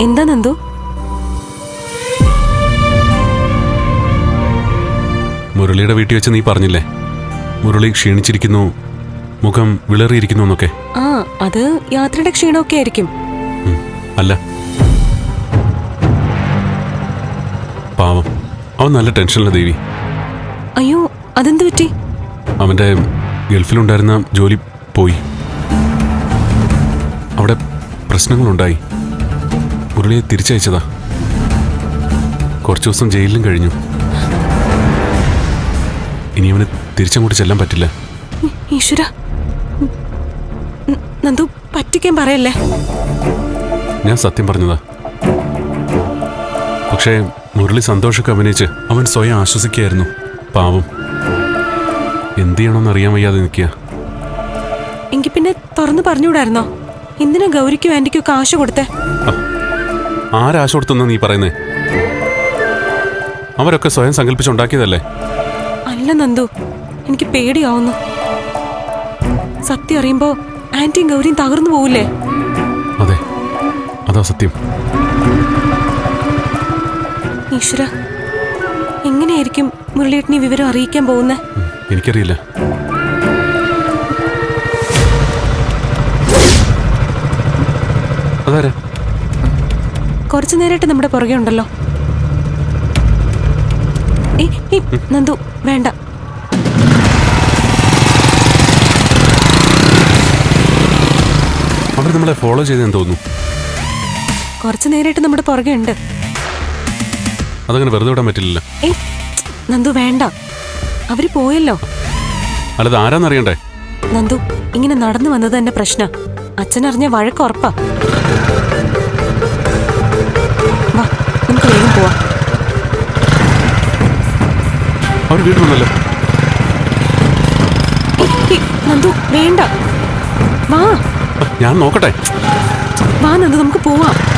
എന്താ നന്ദു? മുരളിയുടെ വീട്ടിൽ വെച്ച് നീ പറഞ്ഞില്ലേ? മുരളി ക്ഷീണിച്ചിരിക്കുന്നു മുഖം വിളറിയിരിക്കുന്നു എന്നൊക്കെ. ആ അത് യാത്രയുടെ ക്ഷീണമൊക്കെ ആയിരിക്കും. അല്ല. പാവം. അവൻ നല്ല ടെൻഷനില്ല ദേവി. അയ്യോ അതെന്ത് പറ്റി? അവന്റെ ഗൾഫിലുണ്ടായിരുന്ന ജോലി പോയി. അവിടെ പ്രശ്നങ്ങളുണ്ടായി. മുരളിയെ തിരിച്ചയച്ചതാ. കുറച്ചു ദിവസം ജയിലിലും കഴിഞ്ഞു. ഇനി അവന് തിരിച്ചങ്ങോട്ട് ചെല്ലാൻ പറ്റില്ല. ഈശ്വര നന്ദു പറ്റിക്കാൻ പറയല്ലേ? ഞാൻ സത്യം പറഞ്ഞതാ. പക്ഷേ മുരളി സന്തോഷമൊക്കെ അഭിനയിച്ച് അവൻ സ്വയം ആശ്വസിക്കായിരുന്നു പാവം. എന്ത് ചെയ്യണമെന്ന് അറിയാൻ വയ്യാതെ നിൽക്കുക. എങ്കിൽ പിന്നെ തുറന്നു പറഞ്ഞുകൂടായിരുന്നോ? എന്തിനാ ഗൗരിക്കും ആന്റിക്കും ആശ കൊടുത്തേ? ആരാശ കൊടുത്തെന്ന് നീ പറയുന്നേ? അവരൊക്കെ സ്വയം സങ്കല്പിച്ചുണ്ടാക്കിയതല്ലേ അല്ല നന്ദു. എനിക്ക് പേടിയാവുന്നു. സത്യം അറിയുമ്പോ ആന്റിയും ഗൗരിയും തകർന്നു പോവില്ലേ? അതെ. അതാ സത്യം. ഈശ്വര എങ്ങനെയായിരിക്കും മുരളിയേട്ടനെ വിവരം അറിയിക്കാൻ പോകുന്നേ? എനിക്കറിയില്ല. അതാരാ? കുറച്ചു നേരമായിട്ട് നമ്മുടെ പുറകെ ഉണ്ടല്ലോ. നന്ദു വേണ്ട. അവർ നമ്മളെ ഫോളോ ചെയ്തെന്ന് തോന്നുന്നു. കുറച്ചു നേരമായിട്ട് നമ്മുടെ പുറകെ ഉണ്ട്. അതങ്ങനെ വെറുതെ വിടാൻ പറ്റില്ലല്ലോ. നന്ദു വേണ്ട. അവർ പോയല്ലോ. അല്ലത് ആരാന്നറിയണ്ടേ? നന്ദു ഇങ്ങനെ നടന്നു വന്നത് തന്നെ പ്രശ്ന. അച്ഛനറിഞ്ഞ വഴക്കുറപ്പാ അവർ വീട്ടിൽ വന്നല്ലോ. നന്ദു വേണ്ട. വാ. ഞാൻ നോക്കട്ടെ. വാ നന്ദു നമുക്ക് പോവാം.